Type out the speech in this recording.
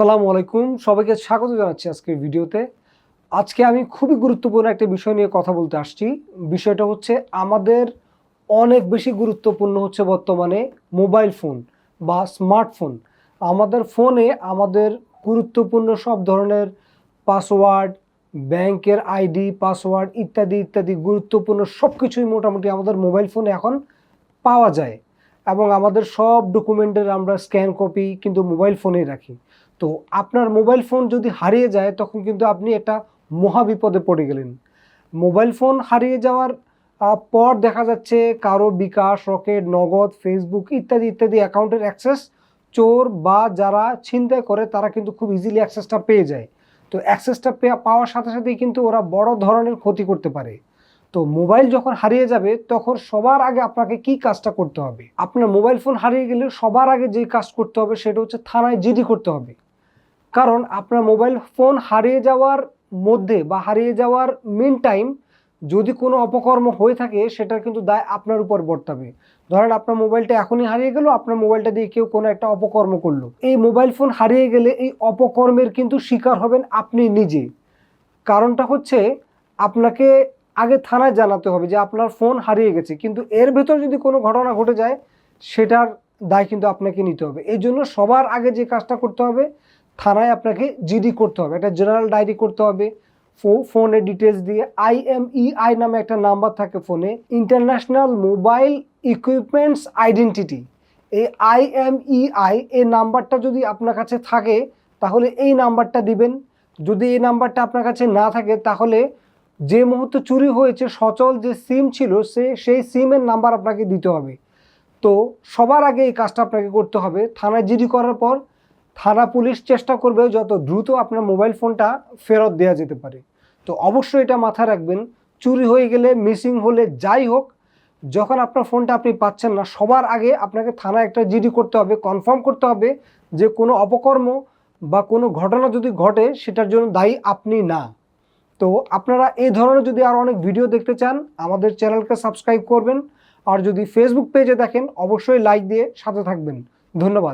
আসসালামু আলাইকুম। সবাইকে স্বাগত জানাচ্ছি আজকের ভিডিওতে। আজকে আমি খুবই গুরুত্বপূর্ণ একটা বিষয় নিয়ে কথা বলতে আসছি। বিষয়টা হচ্ছে আমাদের অনেক বেশি গুরুত্বপূর্ণ হচ্ছে বর্তমানে মোবাইল ফোন বা স্মার্টফোন। আমাদের ফোনে আমাদের গুরুত্বপূর্ণ সব ধরনের পাসওয়ার্ড, ব্যাংকের আইডি, পাসওয়ার্ড ইত্যাদি ইত্যাদি গুরুত্বপূর্ণ সব কিছুই মোটামুটি আমাদের মোবাইল ফোনে এখন পাওয়া যায়। এবং আমাদের সব ডকুমেন্টের আমরা স্ক্যান কপি কিন্তু মোবাইল ফোনেই রাখি। তো আপনার মোবাইল ফোন যদি হারিয়ে যায়, তখন কিন্তু আপনি একটা মহা বিপদে পড়ে গেলেন। মোবাইল ফোন হারিয়ে যাওয়ার পর দেখা যাচ্ছে কারও বিকাশ, রকেট, নগদ ফেসবুক ইত্যাদি ইত্যাদি অ্যাকাউন্টের অ্যাক্সেস চোর বা যারা ছিনতাই করে, তারা কিন্তু খুব ইজিলি অ্যাক্সেসটা পেয়ে যায়। তো অ্যাক্সেসটা পাওয়ার সাথে সাথেই কিন্তু ওরা বড় ধরনের ক্ষতি করতে পারে। তো মোবাইল যখন হারিয়ে যাবে, তখন সবার আগে আপনাকে কি কাজটা করতে হবে? আপনার মোবাইল ফোন হারিয়ে গেলে সবার আগে যে কাজ করতে হবে, সেটা হচ্ছে থানায় জিডি করতে হবে। কারণ আপনার মোবাইল ফোন হারিয়ে যাওয়ার মধ্যে বা হারিয়ে যাওয়ার মেন টাইম যদি কোনো অপকর্ম হয়ে থাকে, সেটার কিন্তু দায় আপনার উপর বর্তাবে। ধরেন আপনার মোবাইলটা এখনই হারিয়ে গেল, আপনার মোবাইলটা দিয়ে কেউ কোনো একটা অপকর্ম করল। এই মোবাইল ফোন হারিয়ে গেলে এই অপকর্মের কিন্তু শিকার হবেন আপনি নিজে। কারণটা হচ্ছে আপনাকে আগে থানায় জানাতে হবে যে আপনার ফোন হারিয়ে গেছে। কিন্তু এর ভেতর যদি কোনো ঘটনা ঘটে যায়, সেটার দায় কিন্তু আপনাকে নিতে হবে। এই জন্য সবার আগে যে কাজটা করতে হবে, থানায় আপনাকে জিডি করতে হবে। একটা জেনারেল ডায়েরি করতে হবে, ফো- ফোনের ডিটেলস দিয়ে। আইএমইআই নামে একটা নাম্বার থাকে ফোনে। ইন্টারন্যাশনাল মোবাইল ইকুইপমেন্টস আইডেন্টিটি এই আইএমইআই এই নাম্বারটা যদি আপনার কাছে থাকে, তাহলে এই নাম্বারটা দিবেন। যদি এই নাম্বারটা আপনার কাছে না থাকে, তাহলে যে মুহূর্তে চুরি হয়েছে, সচল যে সিম ছিল, সে, সেই সিমের নাম্বার আপনাকে দিতে হবে। তো সবার আগে এই কাজটা আপনাকে করতে হবে। থানায় জিডি করার পর থানা পুলিশ চেষ্টা করবে যত দ্রুত আপনার মোবাইল ফোনটা ফেরত দেওয়া যেতে পারে। তো অবশ্যই এটা মাথায় রাখবেন। চুরি হয়ে গেলে মিসিং হলে যাই হোক, যখন আপনার ফোনটা আপনি পাচ্ছেন না, সবার আগে আপনাকে থানায় একটা জিডি করতে হবে। কনফার্ম করতে হবে যে কোনো অপকর্ম বা কোনো ঘটনা যদি ঘটে, সেটার জন্য দায়ী আপনি না। তো আপনারা এই ধরনের যদি আরও অনেক ভিডিও দেখতে চান, আমাদের চ্যানেলকে সাবস্ক্রাইব করবেন। আর যদি ফেসবুক পেজে দেখেন, অবশ্যই লাইক দিয়ে সাথে থাকবেন। ধন্যবাদ।